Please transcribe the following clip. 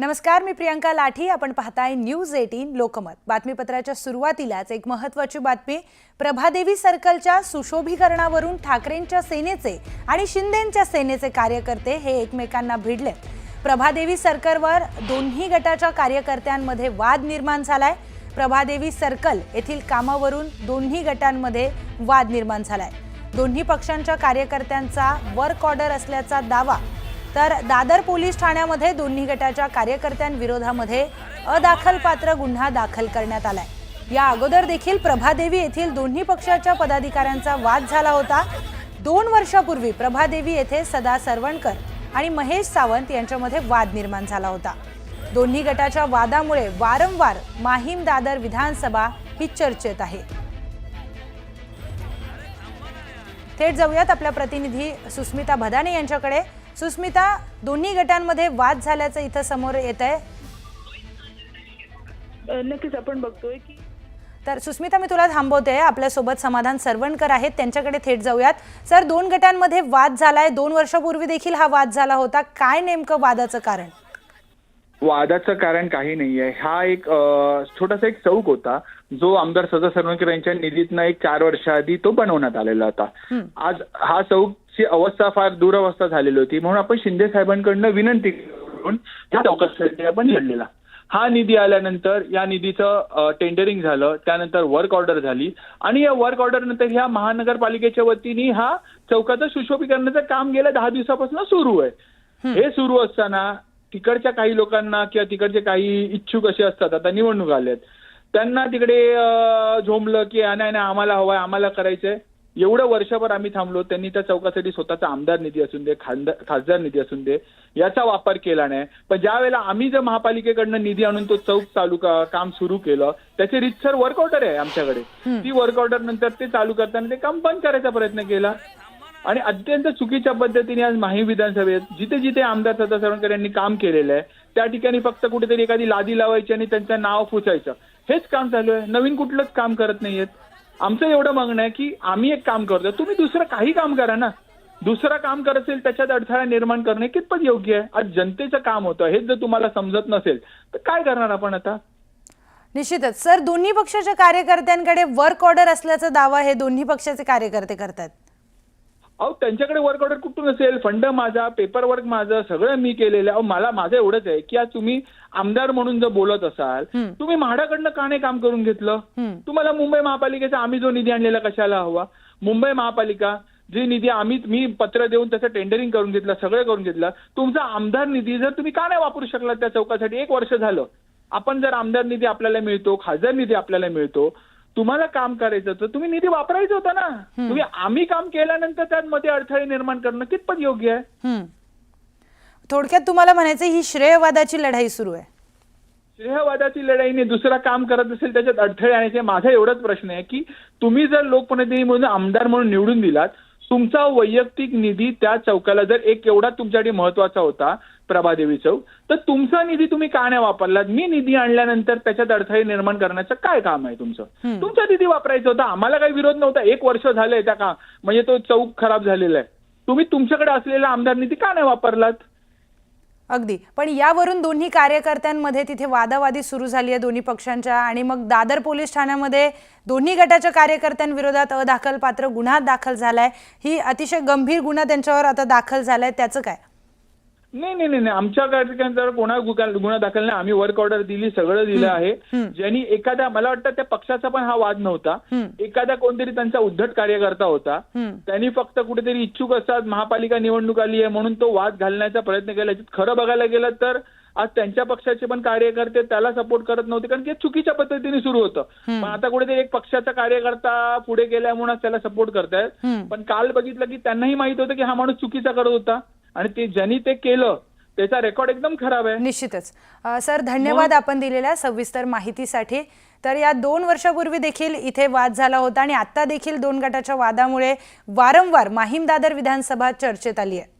नमस्कार मी प्रियंका लाठी. आपण पाहताय न्यूज एटीन लोकमत. बातमीपत्राच्या सुरुवातीलाच एक महत्त्वाची बातमी. प्रभादेवी सर्कलच्या सुशोभीकरणावरून ठाकरेंच्या सेनेचे आणि शिंदेंच्या सेनेचे कार्यकर्ते हे एकमेकांना भिडलेत प्रभादेवी सर्कलवर दोन्ही गटाच्या कार्यकर्त्यांमध्ये वाद निर्माण झालाय. प्रभादेवी सर्कल येथील कामावरून दोन्ही गटांमध्ये वाद निर्माण झालाय. दोन्ही पक्षांच्या कार्यकर्त्यांचा वर्क ऑर्डर असल्याचा दावा तर दादर पोलीस ठाण्यामध्ये दोन्ही गटाच्या कार्यकर्त्यांविरोधामध्ये अदाखलपात्र गुन्हा दाखल करण्यात आलाय. या अगोदर देखील प्रभादेवी येथील दोन्ही पक्षाच्या पदाधिकाऱ्यांचा वाद झाला होता. दोन वर्षापूर्वी प्रभादेवी येथे सदा सरवणकर आणि महेश सावंत यांच्यामध्ये वाद निर्माण झाला होता. दोन्ही गटाच्या वादामुळे वारंवार माहीम दादर विधानसभा ही चर्चेत आहे. थेट जाऊयात आपल्या प्रतिनिधी सुस्मिता भदाने यांच्याकडे. सुस्मिता दोन्ही गटांमध्ये वाद झाल्याचं इथं समोर येत आहे. नक्कीच आपण बघतोय की तर सुस्मिता मी तुला थांबवते. आपल्यासोबत समाधान सरवणकर आहेत. त्यांच्याकडे थेट जाऊयात. सर दोन गटांमध्ये वाद झालाय. दोन वर्षापूर्वी देखील हा वाद झाला होता. काय नेमकं वादाचं कारण? वादाचं कारण काही नाही आहे हा एक छोटासा एक चौक होता. जो आमदार सदा सरवणकर यांच्या निधीतनं एक चार वर्षाआधी तो बनवण्यात आलेला होता. आज हा चौकची अवस्था फार दुरवस्था झालेली होती. म्हणून आपण शिंदे साहेबांकडनं विनंती करून या चौकासाठी आपण लढलेला. हा निधी आल्यानंतर या निधीचं टेंडरिंग झालं. त्यानंतर वर्क ऑर्डर झाली. आणि या वर्क ऑर्डर नंतर ह्या महानगरपालिकेच्या वतीने हा चौकाचं सुशोभीकरणाचं काम गेल्या दहा दिवसापासून सुरू आहे. हे सुरू असताना तिकडच्या काही लोकांना किंवा तिकडचे काही इच्छुक असे असतात आता निवडणूक आल्यात. त्यांना तिकडे झोंबलं की "आ, नाही नाही आम्हाला हवंय आम्हाला करायचंय. एवढं वर्षभर आम्ही थांबलो त्यांनी त्या चौकासाठी स्वतःचा आमदार निधी असून दे खासदार निधी असून दे याचा वापर केला नाही. पण ज्या वेळेला आम्ही जर महापालिकेकडनं निधी आणून तो चौक चालू का- काम सुरू केलं त्याचे रितसर वर्क ऑर्डर आहे आमच्याकडे. ती वर्क ऑर्डर नंतर ते चालू करताना ते काम बंद करायचा प्रयत्न केला. आणि अत्यंत चुकीच्या पद्धतीने आज माही विधानसभेत जिथे जिथे आमदार सदा यांनी काम केलेलं आहे त्या ठिकाणी फक्त कुठेतरी एखादी लादी लावायची आणि त्यांचं नाव पुसायचं हेच काम चालू आहे. नवीन कुठलंच काम करत नाहीयेत. आमचं एवढं मागणं आहे की आम्ही एक काम करतो तुम्ही दुसरं काही काम करा ना. दुसरं काम करत असेल त्याच्यात अडथळा निर्माण करणे कितपत योग्य आहे? आज जनतेचं काम होतं हेच जर तुम्हाला समजत नसेल तर काय करणार आपण आता? निश्चितच. सर दोन्ही पक्षाच्या कार्यकर्त्यांकडे वर्क ऑर्डर असल्याचा दावा हे दोन्ही पक्षाचे कार्यकर्ते करतात. अहो त्यांच्याकडे वर्क ऑर्डर कुठून असेल? फंड माझा पेपर वर्क माझं सगळं मी केलेलं आहे. अहो मला माझं एवढंच आहे. की आज तुम्ही आमदार म्हणून जर बोलत असाल तुम्ही म्हाडाकडनं का नाही काम करून घेतलं? तुम्हाला मुंबई महापालिकेचा आम्ही जो निधी आणलेला कशाला हवा? मुंबई महापालिका जे निधी आम्ही मी पत्र देऊन त्याचं टेंडरिंग करून घेतलं सगळं करून घेतलं तुमचा आमदार निधी जर तुम्ही का नाही वापरू शकला त्या चौकासाठी? एक वर्ष झालं. आपण जर आमदार निधी आपल्याला मिळतो खासदार निधी आपल्याला मिळतो तुम्हाला काम करायचं तर तुम्ही निधी वापरायचा होता ना. तुम्ही आम्ही काम केल्यानंतर त्यामध्ये अडथळे निर्माण करणं कितपत योग्य आहे. थोडक्यात तुम्हाला म्हणायचं ही श्रेयवादाची लढाई सुरू आहे. श्रेयवादाची लढाईने दुसरा काम करत असेल त्याच्यात अडथळे आणायचे. माझा एवढाच प्रश्न आहे की तुम्ही जर लोकप्रतिनिधी म्हणून आमदार म्हणून निवडून दिलात तुमचा वैयक्तिक निधी त्या चौकाला जर एक एवढा तुमच्यासाठी महत्त्वाचा होता प्रभादेवी चौक. तर तुमचा निधी तुम्ही का नाही वापरलात? मी निधी आणल्यानंतर त्याच्यात अडथळे निर्माण करण्याचं काय काम आहे तुमचं? तुमचा निधी वापरायचा होता. आम्हाला काही विरोध नव्हता. एक वर्ष झालंय त्या का म्हणजे तो चौक खराब झालेला आहे. तुम्ही तुमच्याकडे असलेला आमदार निधी का नाही वापरलात? अगदी. पण यावरून दोन्ही कार्यकर्त्यांमध्ये तिथे वादावादी सुरू झाली आहे दोन्ही पक्षांच्या आणि मग दादर पोलीस ठाण्यामध्ये दोन्ही गटाच्या कार्यकर्त्यांविरोधात अदाखलपात्र गुन्हा दाखल झालाय. ही अतिशय गंभीर गुन्हा त्यांच्यावर आता दाखल झालाय. त्याचं काय? नाही नाही नाही नाही. आमच्या कार्यकर्त्यांवर कोणा गुन्हा दाखल नाही आम्ही वर्क ऑर्डर दिली सगळं दिलं आहे. ज्यांनी एखाद्या मला वाटतं त्या पक्षाचा पण हा वाद नव्हता. एखादा कोणतरी त्यांचा उद्धट कार्यकर्ता होता. त्यांनी फक्त कुठेतरी इच्छुक असतात महापालिका निवडणूक आली आहे म्हणून तो वाद घालण्याचा प्रयत्न केला. खरं बघायला गेलं तर आज त्यांच्या पक्षाचे पण कार्यकर्ते त्याला सपोर्ट करत नव्हते कारण की चुकीच्या पद्धतीने सुरू होतं. पण आता कुठेतरी एक पक्षाचा कार्यकर्ता पुढे गेल्यामुळे त्याला सपोर्ट करतायत. पण काल बघितलं की त्यांनाही माहीत होतं की हा माणूस चुकीचा करत होता. आणि ते ज्यांनी ते केलं त्याचा रेकॉर्ड एकदम खराब आहे. निश्चितच. सर धन्यवाद आपण दिलेल्या सविस्तर माहितीसाठी. तर या दोन वर्षापूर्वी देखील इथे वाद झाला होता आणि आता देखील दोन गटाच्या वादामुळे वारंवार माहीम दादर विधानसभा चर्चेत आली आहे.